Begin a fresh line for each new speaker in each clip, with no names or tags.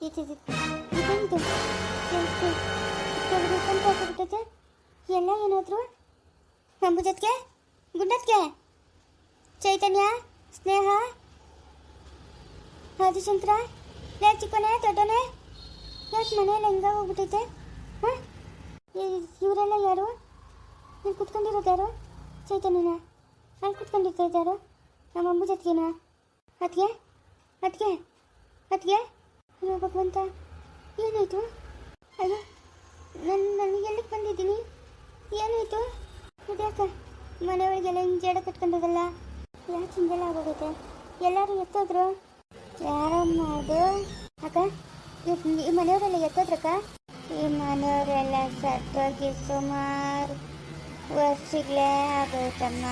ಇದು ಇದೇನಿದು ಕೆಳಗಡೆ ಕಂಪ ಹಾಕ್ಬಿಟ್ಟೈತೆ ಎಲ್ಲ ಏನಾದ್ರು ಅಂಬುಜತ್ಗೆ ಗುಂಡತ್ಗೆ ಚೈತನ್ಯ ಸ್ನೇಹ ಆದಿಶಂಕರ ಲೇ ಚಿಕ್ಕನೆ ದೊಡ್ಡನೆ ಯಾಕೆ ಮನೆಯಲ್ಲ ಹೆಂಗ ಹೋಗ್ಬಿಟ್ಟೈತೆ ಹಾಂ ಇವರೆಲ್ಲ ಯಾರು ನೀನು ಕುತ್ಕೊಂಡಿರೋದು ಯಾರು ಚೈತನ್ಯನ ಅಲ್ಲಿ ಕುತ್ಕೊಂಡಿರ್ತಾ ಯಾರು ನಮ್ಮ ಅಂಬುಜತ್ಗೆನಾ ಅದಕ್ಕೆ ಅದಕ್ಕೆ ಅದಕ್ಕೆ ಅಯ್ಯೋ ಭಗವಂತ ಏನಾಯಿತು? ಅಯ್ಯೋ, ನಾನು ಎಲ್ಲಿಗೆ ಬಂದಿದ್ದೀನಿ? ಏನಾಯಿತು? ಇದ್ಯಾಕ? ಮನೆಯೊಳಗೆಲ್ಲ ಹಿಂಗೆ ಜಡ ಕಟ್ಕೊಂಡದಲ್ಲ? ಯಾಕೆ ಹಿಂಗೆಲ್ಲ ಆಗೋಗೈತೆ? ಎಲ್ಲರೂ ಎತ್ತೋದ್ರು? ಯಾರಮ್ಮ ಅದು? ಅಕ್ಕ ಈ ಮನೆಯವರೆಲ್ಲ ಎತ್ತೋದ್ರಕ್ಕ? ಈ ಮನೆಯವರೆಲ್ಲ ಸತ್ತೋಗಿ ಸುಮಾರು ವರ್ಷಗಳೇ ಆಗೋಯ್ತಮ್ಮ.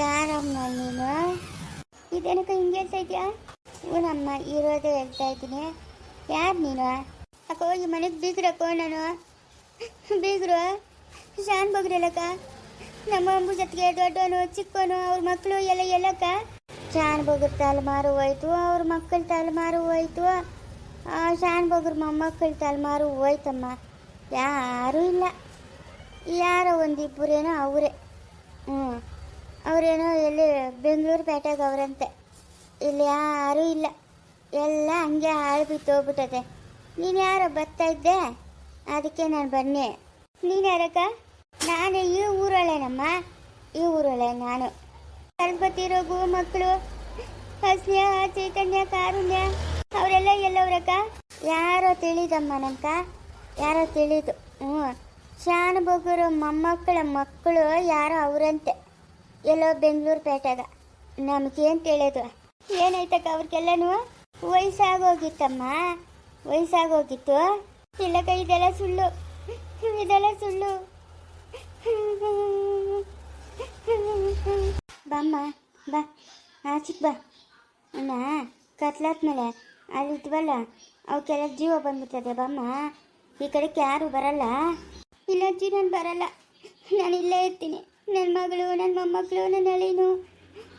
ಯಾರಮ್ಮ ನೀನು? ಇದೇನಕ್ಕ ಹಿಂಗೆ ಹೇಳ್ತಾ ಇದೆಯಾ? ಊನಮ್ಮ ಇರೋದೇ ಹೇಳ್ತಾ ಇದ್ದೀನಿ. ಯಾರು ನೀನು? ಅಕ್ಕ ಹೋಗಿ ಮನೆಗೆ ಬೀಗ್ರಕ್ಕ ನಾನು? ಬೀಗ್ರು? ಶಾನ್ ಬಗ್ರಲ್ಲಕ್ಕ ನಮ್ಮ ಅಂಬು ಜೊತೆಗೆ ದೊಡ್ಡವನು ಚಿಕ್ಕವನು ಅವ್ರ ಮಕ್ಕಳು ಎಲ್ಲ ಎಲ್ಲಕ್ಕ? ಶಾನ್ ಬಗ್ರ ತಲೆಮಾರು ಹೋಯ್ತು, ಅವ್ರ ಮಕ್ಕಳ ತಲೆಮಾರು ಹೋಯ್ತು. ಶಾನ್ ಬಗ್ರ ಮೊಮ್ಮಕ್ಕಳ ತಲೆಮಾರು ಹೋಯ್ತಮ್ಮ. ಯಾರೂ ಇಲ್ಲ. ಯಾರೋ ಒಂದಿಬ್ಬರೇನೋ ಅವರೇ. ಹ್ಞೂ ಅವರೇನೋ ಎಲ್ಲಿ ಬೆಂಗಳೂರು ಪೇಟೆಗೆ ಅವರಂತೆ. ಇಲ್ಲಿ ಯಾರೂ ಇಲ್ಲ. ಎಲ್ಲ ಹಂಗೆ ಹಾಳು ಬಿತ್ತೋಗ್ಬಿಟ್ಟದೆ ನೀನು ಯಾರೋ ಬರ್ತಾ ಇದ್ದೆ? ಅದಕ್ಕೆ ನಾನು ಬನ್ನಿ. ನೀನು ಯಾರಕ್ಕ? ನಾನು ಈ ಊರೊಳೇನಮ್ಮ? ಈ ಊರೊಳೆ ನಾನು. ಗಣಪತಿ ರಘು ಮಕ್ಕಳು ಸ್ನೇಹ ಚೈತನ್ಯ, ಕಾರುಣ್ಯ, ಅವರೆಲ್ಲ ಎಲ್ಲವ್ರಕ್ಕ? ಯಾರೋ ತಿಳಿದಮ್ಮ ನನ್ಕ ಯಾರೋ ತಿಳಿದು. ಹ್ಞೂ. ಶಾನುಭೋಗರು, ಮೊಮ್ಮಕ್ಕಳ ಮಕ್ಕಳು ಯಾರೋ ಅವರಂತೆ. ಎಲ್ಲೋ ಬೆಂಗಳೂರು ಪೇಟೆಗ. ನಮಗೇನು ತಿಳಿಯೋದು ಏನಾಯ್ತಕ್ಕ ಅವ್ರಿಗೆಲ್ಲನೂ? ವಯಸ್ಸಾಗೋಗಿತ್ತಮ್ಮ. ವಯಸ್ಸಾಗೋಗಿತ್ತು. ಇಲ್ಲಕ್ಕ ಇದೆಲ್ಲ ಸುಳ್ಳು. ಇದೆಲ್ಲ ಸುಳ್ಳು. ಬಮ್ಮ, ಬಾ. ಆಚಿಕ್ ಬಾ. ಅಣ್ಣ, ಕತ್ಲಾದ್ಮೇಲೆ ಅಲ್ಲಿ ಇದ್ವಲ್ಲ, ಅವಕ್ಕೆಲ್ಲ ಜೀವ ಬಂದ್ಬಿಡ್ತದೆ ಬಮ್ಮ. ಈ ಕಡೆಗೆ ಯಾರು ಬರಲ್ಲ. ಇಲ್ಲ ಅಜ್ಜಿ ನಾನು ಬರಲ್ಲ. ನಾನು ಇಲ್ಲೇ ಇರ್ತೀನಿ. ನನ್ನ ಮಗಳು ನನ್ನ ಮೊಮ್ಮಕ್ಕಳು ನನ್ನ ಅಳಿನು.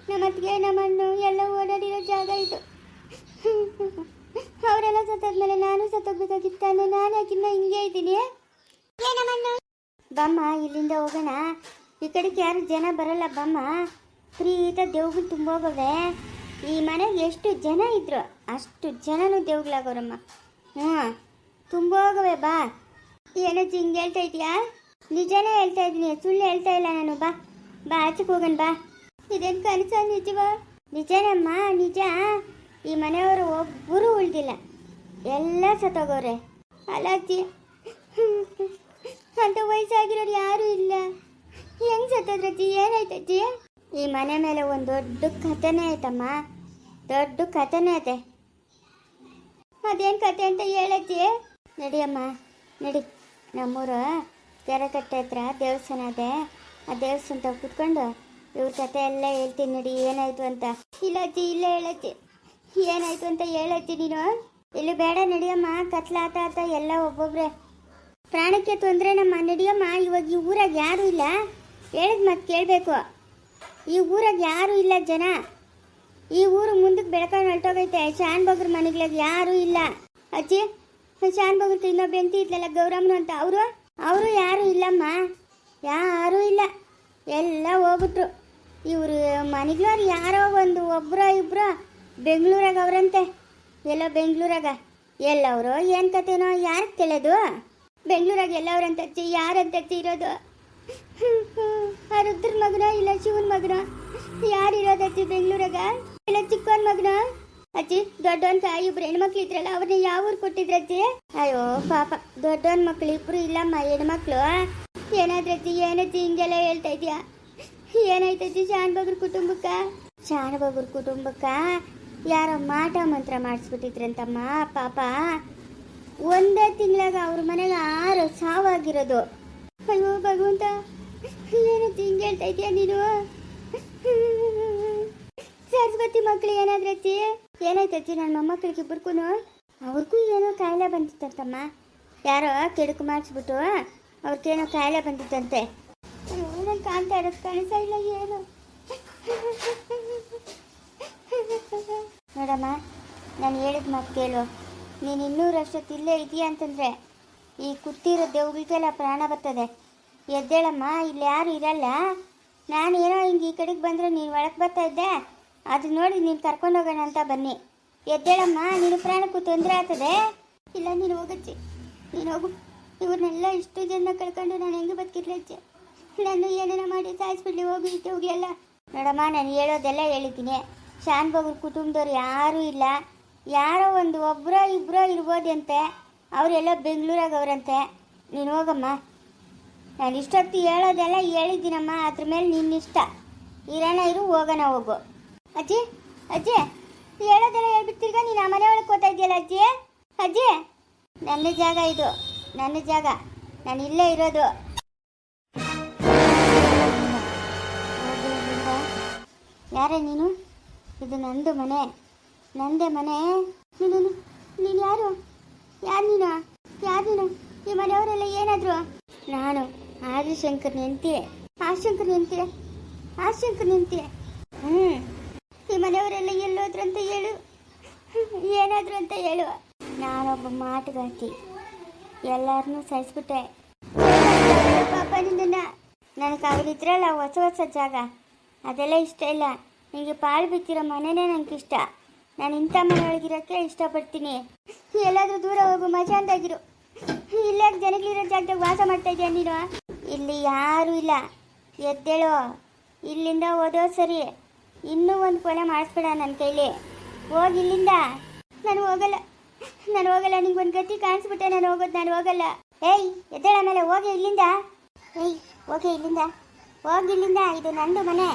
ನಮ್ಮ ನಮ್ಮನ್ನು ಎಲ್ಲ ಓಡಾಡಿರೋ ಜಾಗ ಇದು. ಅವರೆಲ್ಲ ಸತ್ತಾದ್ಮೇಲೆ ನಾನು ಸತ್ತೋಗ್ಬೇಕಾಗಿತ್ತಾನೆ ನಾನು ಯಾಕಿನ್ನ ಹಿಂಗೆ ಇದ್ದೀನಿ? ಬಮ್ಮ, ಇಲ್ಲಿಂದ ಹೋಗೋಣ. ಈ ಕಡೆಗೆ ಯಾರು ಜನ ಬರಲ್ಲ ಬಮ್ಮ. ಪ್ರೀತ ದೇವ್ಗಳು ತುಂಬೋಗವೆ ಈ ಮನೆಗೆ ಎಷ್ಟು ಜನ ಇದ್ರು? ಅಷ್ಟು ಜನನು ದೇವ್ಗಳಾಗೋರಮ್ಮ. ಹ್ಞೂ ತುಂಬೋಗವೆ ಬಾ. ಏನೋ ಹಿಂಗೆ ಹೇಳ್ತಾ ಇದೀಯಾ? ನಿಜನೇ ಹೇಳ್ತಾ ಇದ್ದೀನಿ ಸುಳ್ಳು ಹೇಳ್ತಾ ಇಲ್ಲ ನಾನು, ಬಾ. ಬಾ, ಆಚೆಗೆ ಹೋಗೋಣ, ಬಾ. ಇದೇನು ಕನಸ ನಿಜವ? ನಿಜನಮ್ಮ, ನಿಜ. ಈ ಮನೆಯವರು ಒಬ್ಬರು ಉಳ್ದಿಲ್ಲ. ಎಲ್ಲ ಸತೋಗೋರೆ ಅಲ್ಲ ಅಂತ ವಯಸ್ಸಾಗಿರೋರು ಯಾರು ಇಲ್ಲ. ಹೆಂಗ್ ಸತ್ತೋದ್ರಜ್ಜಿ ಏನಾಯ್ತಜ್ಜಿ ಈ ಮನೆ ಮೇಲೆ ಒಂದು ದೊಡ್ಡ ಕಥೆನೇ ಆಯ್ತಮ್ಮ. ದೊಡ್ಡ ಕಥೆನೇ ಐತೆ ಅದೇನು ಕತೆ ಅಂತ ಹೇಳಜ್ಜಿ ನಡಿಯಮ್ಮ ನಡಿ ನಮ್ಮೂರ ಕೆರೆಕಟ್ಟೆ ಹತ್ರ ದೇವಸ್ಥಾನ ಇದೆ ಆ ದೇವಸ್ಥಾನ ಕುತ್ಕೊಂಡು ಇವ್ರ ಕತೆ ಎಲ್ಲ ಹೇಳ್ತೀನಿ ನೋಡಿ, ಏನಾಯ್ತು ಅಂತ. ಇಲ್ಲಜ್ಜಿ, ಇಲ್ಲ ಹೇಳಜ್ಜಿ. ಏನಾಯ್ತು ಅಂತ ಹೇಳಜ್ಜಿ ನೀನು? ಇಲ್ಲಿ ಬೇಡ ನಡಿಯಮ್ಮ ಕತ್ಲಾತ ಆತ ಎಲ್ಲ ಒಬ್ಬೊಬ್ರೆ. ಪ್ರಾಣಕ್ಕೆ ತೊಂದರೆ ನಮ್ಮ ನಡಿಯಮ್ಮ, ಇವಾಗ ಈ ಊರಾಗ ಯಾರೂ ಇಲ್ಲ. ಹೇಳಿದ್ ಮತ್ತೆ ಕೇಳಬೇಕು. ಈ ಊರಾಗ ಯಾರೂ ಇಲ್ಲ ಜನ. ಈ ಊರು ಮುಂದಕ್ಕೆ ಬೆಳ್ಕೊಂಡು ಹೊರಟೋಗೈತೆ ಶಾನ್ ಬಗ್ರ ಮನೆಗಳಾಗ ಯಾರೂ ಇಲ್ಲ. ಅಜ್ಜಿ, ಶಾನ್ ಬಗ್ರ ಇನ್ನೊಬ್ಬ ಎಂತಿ ಇದ್ಲಲ್ಲ ಗೌರಮ್ಮನು ಅಂತ. ಅವರು? ಅವರು ಯಾರು ಇಲ್ಲಮ್ಮ. ಯಾರೂ ಇಲ್ಲ. ಎಲ್ಲ ಹೋಗ್ಬಿಟ್ರು. ಇವರು ಮನೆಗಳವ್ರು ಯಾರೋ ಒಂದು ಒಬ್ಬರ ಇಬ್ಬರು ಬೆಂಗಳೂರಾಗ ಅವರಂತೆ. ಎಲ್ಲೋ ಬೆಂಗಳೂರಾಗ. ಎಲ್ಲವರು ಏನು ಕತೆನೋ ಯಾರಿಗೆ ತಿಳಿಯೋದು ಬೆಂಗಳೂರಾಗ ಎಲ್ಲವ್ರಂತ ಅಜ್ಜಿ ಯಾರಂತ ಇರೋದು? ಆ ರುದ್ರ ಮಗನ ಇಲ್ಲ ಶಿವನ ಮಗನ? ಯಾರು ಇರೋದು ಅಜ್ಜಿ ಬೆಂಗಳೂರಾಗ? ಇಲ್ಲ ಚಿಕ್ಕವನ ಮಗನ? ಅಜ್ಜಿ, ದೊಡ್ಡವನ್ ತಾಯಿ ಇಬ್ರು ಹೆಣ್ಮಕ್ಳು ಇದ್ರಲ್ಲ ಅವ್ರನ್ನ ಯಾವ ಊರು ಕೊಟ್ಟಿದ್ರ ಅಜ್ಜಿ? ಅಯ್ಯೋ, ಪಾಪ, ದೊಡ್ಡವನ್ ಮಕ್ಳು ಇಬ್ರು ಇಲ್ಲಮ್ಮ, ಹೆಣ್ಮಕ್ಳು. ಏನಾದ್ರಜ್ಜಿ ಏನಜ್ಜಿ ಹಿಂಗೆಲ್ಲ ಹೇಳ್ತಾ ಇದೀಯಾ? ಏನಾಯ್ತು ಅಜ್ಜಿ? ಶಾನ್ ಬಗ್ರ ಕುಟುಂಬಕ್ಕ? ಶಾನ್ ಬಗ್ರ ಕುಟುಂಬಕ್ಕ? ಯಾರೋ ಮಾಟ ಮಂತ್ರ ಮಾಡಿಸ್ಬಿಟ್ಟಿದ್ರಂತಮ್ಮ, ಪಾಪ. ಒಂದೇ ತಿಂಗಳಾಗ ಅವ್ರ ಮನೆಗೆ ಆರು ಸಾವಾಗಿರೋದು. ಅಯ್ಯೋ, ಭಗವಂತ, ಏನು ಹಿಂಗೆ ಹೇಳ್ತಾ ನೀನು? ಸರಸ್ವತಿ ಮಕ್ಳು ಏನಾದ್ರೆ ಏನಾಯ್ತೈತಿ ನನ್ನ ಮೊಮ್ಮಕ್ಕಳಿಗೆ ಇಬ್ಬರಿಗೂ ಅವ್ರಿಗೂ ಏನೋ ಕಾಯಿಲೆ ಬಂದಿತ್ತಂತಮ್ಮ. ಯಾರೋ ಕೆಡುಕು ಮಾಡಿಸ್ಬಿಟ್ಟು ಅವ್ರಿಗೇನೋ ಕಾಯಿಲೆ ಬಂದಿತ್ತಂತೆ. ನಾನು ಕಾಣ್ತಾ ಇರೋದು ಕಾಣಿಸ್ತಾ ಇಲ್ಲ ಏನು? ನೋಡಮ್ಮ, ನಾನು ಹೇಳಿದ ಮಾತು ಕೇಳು. ನೀನು ಇನ್ನೂರಷ್ಟೊತ್ತು ಇಲ್ಲೇ ಇದೆಯಾ ಅಂತಂದರೆ ಈ ಕುತ್ತಿರೋ ದೇವ್ಗಳಿಗೆಲ್ಲ ಪ್ರಾಣ ಬರ್ತದೆ. ಎದ್ದೇಳಮ್ಮ, ಇಲ್ಲಿ ಯಾರು ಇರಲ್ಲ. ನಾನು ಏನೋ ಹಿಂಗೆ ಈ ಕಡೆಗೆ ಬಂದರೆ ನೀನು ಒಳಗೆ ಬರ್ತಾ ಇದ್ದೆ. ಅದು ನೋಡಿ ನೀನು ಕರ್ಕೊಂಡು ಹೋಗೋಣ ಅಂತ ಬನ್ನಿ. ಎದ್ದೇಳಮ್ಮ ನೀನು ಪ್ರಾಣಕ್ಕೂ ತೊಂದರೆ ಆಗ್ತದೆ. ಇಲ್ಲ, ನೀನು ಹೋಗಚ್ಚಿ. ನೀನು ಹೋಗು. ಇವ್ರನ್ನೆಲ್ಲ ಇಷ್ಟು ಜನ ಕಳ್ಕೊಂಡು ನಾನು ಹೆಂಗೆ ಬದುಕಿರ್ಲಚ್ಚೆ ನಾನು ಏನೇನೋ ಮಾಡಿ ಸಾಯಿಸ್ಬಿಡ್ಲಿ, ಹೋಗಿ ಇಟ್ಟು ಹೋಗಿ ಎಲ್ಲ. ನೋಡಮ್ಮ, ನಾನು ಹೇಳೋದೆಲ್ಲ ಹೇಳಿದ್ದೀನಿ ಶಾನ್ ಬಗ್ರ ಕುಟುಂಬದವ್ರು ಯಾರೂ ಇಲ್ಲ. ಯಾರೋ ಒಂದು ಒಬ್ಬರೋ ಇಬ್ಬರೋ ಇರ್ಬೋದಂತೆ. ಅವರೆಲ್ಲ ಬೆಂಗಳೂರಾಗ ಅವರಂತೆ. ನೀನು ಹೋಗಮ್ಮ. ನಾನು ಇಷ್ಟೊತ್ತು ಹೇಳೋದೆಲ್ಲ ಹೇಳಿದ್ದೀನಮ್ಮ. ಅದ್ರ ಮೇಲೆ ನಿನ್ನಿಷ್ಟ ಇರೋಣ ಇರು, ಹೋಗೋಣ, ಹೋಗು. ಅಜ್ಜಿ ಅಜ್ಜಿ, ಹೇಳೋದೆಲ್ಲ ಹೇಳ್ಬಿಡ್ತೀರ್ಗ? ನೀನು ಆ ಮನೆ ಒಳಗೆ ಕೂತಾ ಇದೆಯಲ್ಲ ಅಜ್ಜಿ? ಅಜ್ಜಿ, ನನ್ನ ಜಾಗ ಇದು. ನನ್ನ ಜಾಗ. ನಾನು ಇಲ್ಲೇ ಇರೋದು. ಯಾರೇ ನೀನು? ಇದು ನಂದು ಮನೆ. ನಂದೇ ಮನೆ. ನೀನು ನೀನು ಯಾರು? ಯಾರು ನೀನು? ಯಾರು ನೀನು? ಈ ಮನೆಯವರೆಲ್ಲ ಏನಾದ್ರು? ನಾನು ಆದಿಶಂಕರ್ ನಿಂತಿ. ಆಶಂಕರ್ ನಿಂತಿ. ಆಶಂಕರ್ ನಿಂತಿ. ಹ್ಞೂ ಈ ಮನೆಯವರೆಲ್ಲ ಎಲ್ಲೋದ್ರು ಅಂತ ಹೇಳು. ಏನಾದ್ರು ಅಂತ ಹೇಳು. ನಾನೊಬ್ಬ ಮಾಟುಗಾತಿ ಎಲ್ಲರನ್ನೂ ಸಹಿಸ್ಬಿಟ್ಟೆ ಪಾಪ ನಿನ್ನ ನನಗೆ ಅವ್ರಿದ್ರಲ್ಲ ಹೊಸ ಹೊಸ ಜಾಗ. ಅದೆಲ್ಲ ಇಷ್ಟ ಇಲ್ಲ. ನಿಮಗೆ ಪಾಳು ಬಿತ್ತಿರೋ ಮನೆನೇ ನನಗೆ ಇಷ್ಟ ನಾನು ಇಂಥ ಮನೆಯೊಳಗಿರೋಕ್ಕೆ ಇಷ್ಟಪಡ್ತೀನಿ. ಎಲ್ಲಾದರೂ ದೂರ ಹೋಗು ಮಜಾಂದಾಗಿರು ಇಲ್ಲೇ ಜನಗಳಿರೋ ಜಾಗದಾಗ ವಾಸ ಮಾಡ್ತಾ ಇದೆಯಾ ನೀನು? ಇಲ್ಲಿ ಯಾರೂ ಇಲ್ಲ. ಎದ್ದೇಳೋ. ಇಲ್ಲಿಂದ ಓದೋ ಸರಿ. ಇನ್ನೂ ಒಂದು ಕೊನೆ ಮಾಡಿಸ್ಬೇಡ ನನ್ನ ಕೈಲಿ. ಹೋಗಿ ಇಲ್ಲಿಂದ. ನಾನು ಹೋಗಲ್ಲ. ನಾನು ಹೋಗಲ್ಲ. ನಿಂಗೆ ಒಂದು ಗತಿ ಕಾಣಿಸ್ಬಿಟ್ಟೆ ನಾನು ಹೋಗೋದು. ನಾನು ಹೋಗಲ್ಲ. ಏಯ್, ಎದ್ದೇಳ ಮೇಲೆ ಹೋಗಿ ಇಲ್ಲಿಂದ. ಏಯ್, ಹೋಗಿ ಇಲ್ಲಿಂದ. ಹೋಗಿ ಇಲ್ಲಿಂದ ಇದು ನಂದು ಮನೆ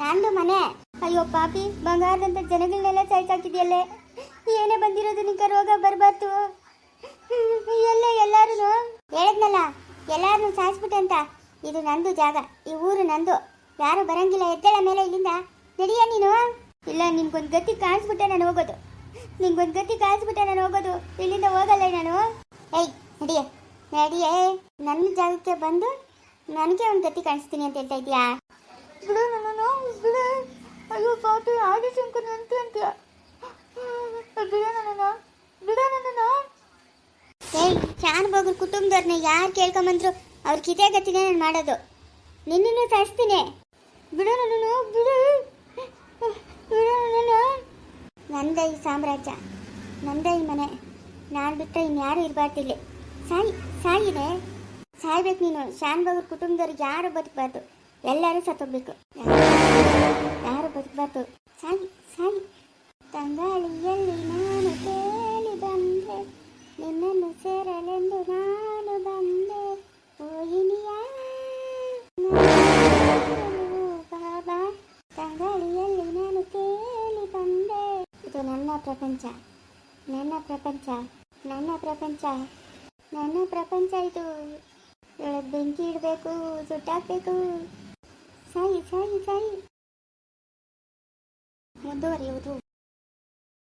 ನಂದು ಮನೆ. ಅಯ್ಯೋ ಪಾಪಿ, ಬಂಗಾರದಂತ ಜನಗಳನ್ನೆಲ್ಲ ಸಾಯ್ಸಾಕಿದೆಯಲ್ಲೇ ಏನೇ ಬಂದಿರೋದು ನಿಂಗೆ ರೋಗ ಬರಬಾರ್ದು? ಎಲ್ಲ ಎಲ್ಲಾರು ಹೇಳದ್ನಲ್ಲ ಎಲ್ಲಾರನ್ನು ಸಾಯಿಸ್ಬಿಟ್ಟಂತ ಇದು ನಂದು ಜಾಗ, ಈ ಊರು ನಂದು. ಯಾರು ಬರಂಗಿಲ್ಲ, ಎದ್ದೇಳ ಮೇಲೆ ಇಲ್ಲಿಂದ. ನಡಿಯ ನೀನು? ಇಲ್ಲ, ನಿಮ್ಗೊಂದು ಗತಿ ಕಾಣಿಸ್ಬಿಟ್ಟೆ ನಾನು ಹೋಗೋದು. ನಿಂಗೊಂದು ಗತಿ ಕಾಣಿಸ್ಬಿಟ್ಟೆ ನಾನು ಹೋಗೋದು. ಇಲ್ಲಿಂದ ಹೋಗಲ್ಲ ನಾನು? ಏಯ್, ನಡಿಯೇ ನಡಿಯೇ. ನನ್ನ ಜಾಗಕ್ಕೆ ಬಂದು ನನಗೆ ಒಂದು ಗತಿ ಕಾಣಿಸ್ತೀನಿ ಅಂತ ಹೇಳ್ತಾ ಇದೀಯಾ ಬಿಡು ನನ್ನ ಬಿಡು. ಅಯ್ಯೋ ಪಾಪಿ ಆದಿಶಂಕರ್ ಅಂತ ಅಂತೀಯ ಬಿಡ ನನ್ನ ಬಿಡ ನನ್ನ ಏಯ್ ಶಾನ್ ಬಗ್ರ ಕುಟುಂಬದವ್ರನ್ನ ಯಾರು ಕೇಳ್ಕೊಂಬಂದ್ರು ಅವ್ರ ಕಿತೆ ಗತಿನೇ ನಾನು ಮಾಡೋದು. ನಿನ್ನನ್ನು ಸಾಯಿಸ್ತೀನಿ. ಬಿಡು ನನ್ನ ಬಿಡು. ಬಿಡು ನನ್ನ ನಂದ ಈ ಸಾಮ್ರಾಜ್ಯ ನಂದ ಈ ಮನೆ. ನಾನು ಬಿಟ್ಟ ಇನ್ಯಾರು ಇರಬಾರ್ದಿಲ್ಲ. ಸಾಯಿ ಸಾಯಿದೆ ಸಾಯ್ಬೇಕು ನೀನು. ಶಾನ್ ಬಗ್ರ ಕುಟುಂಬದವ್ರಿಗೆ ಯಾರು ಬದುಕಬಾರ್ದು? ಎಲ್ಲರೂ ಸತ್ತೋಗ್ಬೇಕು. ಯಾರು ಬದುಕಬಾರ್ದು? ಸಾಯಿ ಸಾಯಿ. ತಂಗಾಳಿಯಲ್ಲಿ ನಾನು ಕೇಳಿ ಬಂದೆ. ನಿನ್ನನ್ನು ಸೇರಲೆಂದು ನಾನು ಬಂದೆ. ಓಯಿನಿಯ ಬಾಬಾ, ತಂಗಾಳಿಯಲ್ಲಿ ನಾನು ಕೇಳಿ ಬಂದೆ. ಇದು ನನ್ನ ಪ್ರಪಂಚ. ನನ್ನ ಪ್ರಪಂಚ. ನನ್ನ ಪ್ರಪಂಚ. ನನ್ನ ಪ್ರಪಂಚ ಇದು. ಇವಳಗ್ ಬೆಂಕಿ ಇಡಬೇಕು ಸುಟ್ಟಾಕ್ಬೇಕು ಸಾಯಿ ಸಾಯಿ ಸಾಯಿ. ಮುಂದುವರಿಯುವುದು.